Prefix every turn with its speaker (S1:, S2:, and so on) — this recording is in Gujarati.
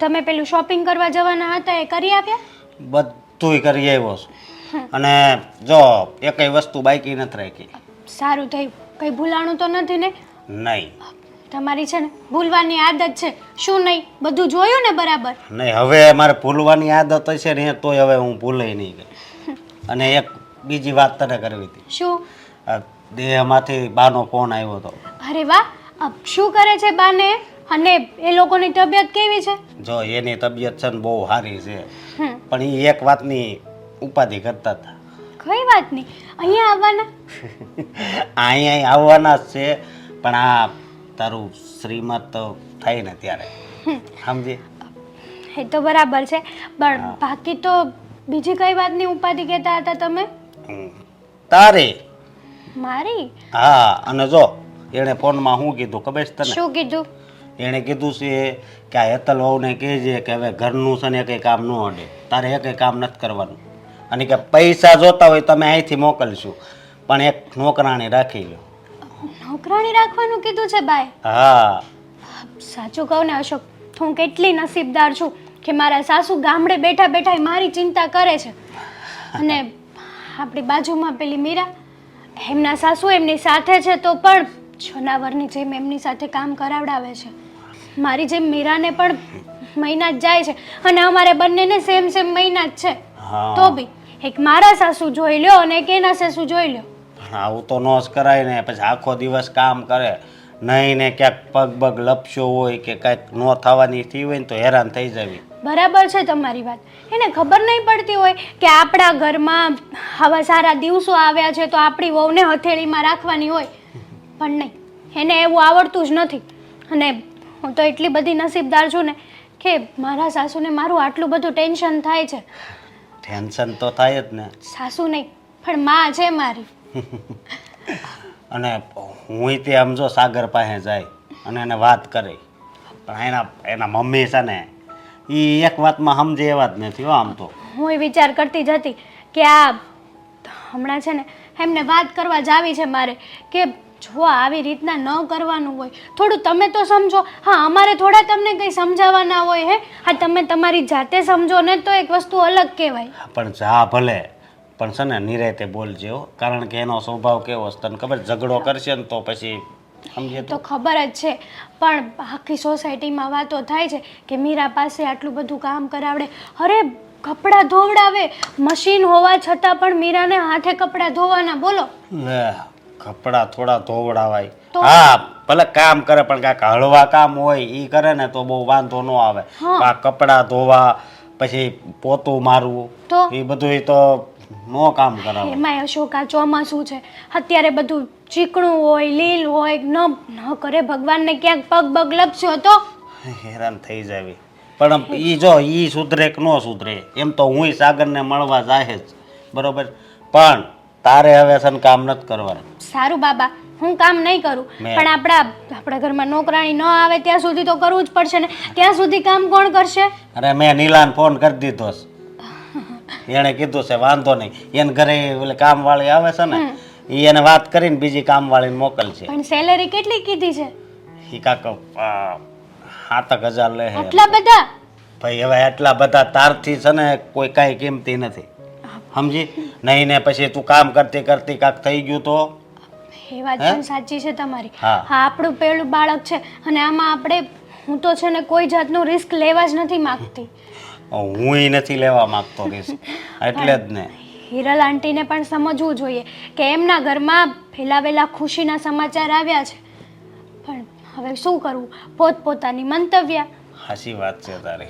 S1: તમે પેલું શોપિંગ કરવા જવાના હતા એ કરી આપ્યા
S2: બધુંય કરી આવ્યો છું. અને જો એકેય વસ્તુ બાકી નથી રાખી.
S1: સારું થયું. કંઈ ભૂલાણું તો નથી ને?
S2: નહીં.
S1: તમારી છે ને ભૂલવાની આદત છે. શું નહીં? બધું જોયું ને બરાબર?
S2: નહીં હવે મારે ભૂલવાની આદત હશે ને તોય હવે હું ભૂલે નહીં ગઈ અને એક બીજી વાત તને કરવી હતી.
S1: શું?
S2: દેહમાંથી બાનો ફોન આવ્યો હતો.
S1: અરે વાહ! શું કરે છે બાને? અને એ લોકોની તબિયત કેવી છે?
S2: જો એની તબિયત છે ને બહુ સારી છે. પણ એ એક વાતની ઉપાધિ કરતા હતા.
S1: કઈ વાત નહીં અહીંયા આવવાના?
S2: અહીંયા આવવાના જ છે પણ આ તારું શ્રીમત તો થાય ને ત્યારે. સમજી?
S1: એ તો બરાબર છે પણ બાકી તો બીજી કઈ વાતની ઉપાધિ કહેતા હતા તમે?
S2: તારે?
S1: મારી?
S2: હા અને જો એણે ફોનમાં શું કીધું ખબર છે તને?
S1: શું કીધું?
S2: એણે કીધું છે કે આ હેતલ વહુને કહેજે કે હવે ઘરનું છે ને કંઈ કામ ન અડે. તારે એ કંઈ કામ નથી કરવાનું. અને કે પૈસા જોતા હોય તમે અહીંથી મોકલશું. પણ એક નોકરાણી રાખી લો.
S1: નોકરાણી રાખવાનું કીધું છે બાય
S2: હા.
S1: સાચું કહું ને અશોક હું કેટલી નસીબદાર છું કે મારા સાસુ ગામડે બેઠા બેઠા મારી ચિંતા કરે છે. અને આપણી બાજુમાં પેલી મીરા એમના સાસુ એમની સાથે છે તો પણ જનાવરની જેમ એમની સાથે કામ કરાવડાવે છે. મારી જેમ મીરાને પણ મહિના જ જાય છે અને અમારે બંનેને સેમ સેમ મહિના જ છે.
S2: હા.
S1: તો બી એક મારા સાસુ જોઈ લ્યો અને એક એના સાસુ જોઈ લ્યો.
S2: પણ આવું તો નોસ જ કરાય ને પછી આખો દિવસ કામ કરે. નહીં ને ક્યાંક પગ પગ લપશો હોય કે કાંઈક ન થવાની થઈ હોય ને તો હેરાન થઈ જવી.
S1: બરાબર છે તમારી વાત. એને ખબર નહીં પડતી હોય કે આપણા ઘરમાં આવા સારા દિવસો આવ્યા છે તો આપણી વહુને હથેળીમાં રાખવાની હોય. પણ નહીં એને એવું આવડતું જ નથી. અને હું તો એટલી બધી નસીબદાર છું ને કે મારા સાસુને મારું આટલું બધું ટેન્શન થાય છે.
S2: ટેન્શન તો થાય જ ને.
S1: સાસુ નહીં પણ માં છે મારી.
S2: અને હું તે સમજો સાગર પાસે જાય અને એને વાત કરે. પણ એના એના મમ્મી છે ને એ એક વાતમાં સમજે એવા જ નથી હો આમ તો.
S1: હું એ વિચાર કરતી જ હતી કે આ હમણાં છે ને એમને વાત કરવા જાવી છે મારે કે જો આવી રીતના ન કરવાનું હોય થોડું તમે તો સમજો. હા અમારે થોડા તમને કંઈ સમજાવવાના હોય હે? હા તમે તમારી જાતે સમજો ને તો એક વસ્તુ અલગ કહેવાય.
S2: પણ જા ભલે. પણ છે ને નિરાતે બોલજે હો કારણ કે એનો સ્વભાવ કેવો છે? તને ખબર ઝઘડો કરશે ને તો પછી સમજે તો.
S1: ખબર જ છે. પણ આખી સોસાયટીમાં વાતો થાય છે કે મીરા પાસે આટલું બધું કામ કરાવડે. અરે કપડાં ધોવડાવે. મશીન હોવા છતાં પણ મીરાને હાથે કપડાં ધોવાના. બોલો.
S2: કપડાં થોડા ધોવડાવાય. હા ભલે કામ કરે પણ કાંઈક હળવા કામ હોય એ કરે ને તો બહુ વાંધો ન આવે. આ કપડા ધોવા પછી પોતું મારવું એ બધું તો નો કામ કરાવે.
S1: એમાંય અશોક આ ચોમાસું છે. અત્યારે બધું ચીકણું હોય લીલ હોય ન ન કરે ભગવાનને ક્યાંક પગ બગ લપસ્યો તો?
S2: હેરાન થઈ જાવી. પણ ઈ જો ઈ સુધરે કે ન સુધરે એમ તો હુંય સાગરને મળવા જાહે જ બરોબર? પણ તારે હવે છે ને કામ નથી કરવાનું.
S1: સારું બાબા હું કામ નહીં કરું.
S2: મેં-
S1: પણ આપણા આપણા ઘરમાં નોકરાણી ન આવે ત્યાં સુધી તો કરવું જ પડશે ને. ત્યાં સુધી કામ કોણ કરશે?
S2: અરે મેં નીલાને ફોન કરી દીધો છે. એણે કીધું છે વાંધો નહીં. એને ઘરે કામ કામવાળી આવે છે ને ઈ એને વાત કરીને બીજી કામવાળીને મોકલશે.
S1: પણ સેલેરી કેટલી કીધી છે?
S2: ઈ કાક સાતક હજાર લે હે.
S1: આટલા બધા?
S2: ભાઈ હવે એટલા બધા તારથી છે ને કોઈ કાંઈ કિંમતી નથી. સમજી? નહીં ને પછી તું કામ કરતી કરતી કાંક થઈ ગયું તો?
S1: એ વાત પણ સાચી છે તમારી.
S2: હા.
S1: આપણું પેલું બાળક છે અને આમાં આપણે હું તો છે ને કોઈ જાતનું રિસ્ક લેવા જ નથી માંગતી.
S2: હું નથી લેવા માંગતો રિસ્ક એટલે જ ને.
S1: હિરલ આંટીને પણ સમજવું જોઈએ કે એમના ઘરમાં ફેલાવેલા ખુશીના સમાચાર આવ્યા છે. પણ હવે શું કરવું? પોતપોતાની મંતવ્ય.
S2: હાચી વાત છે તારી.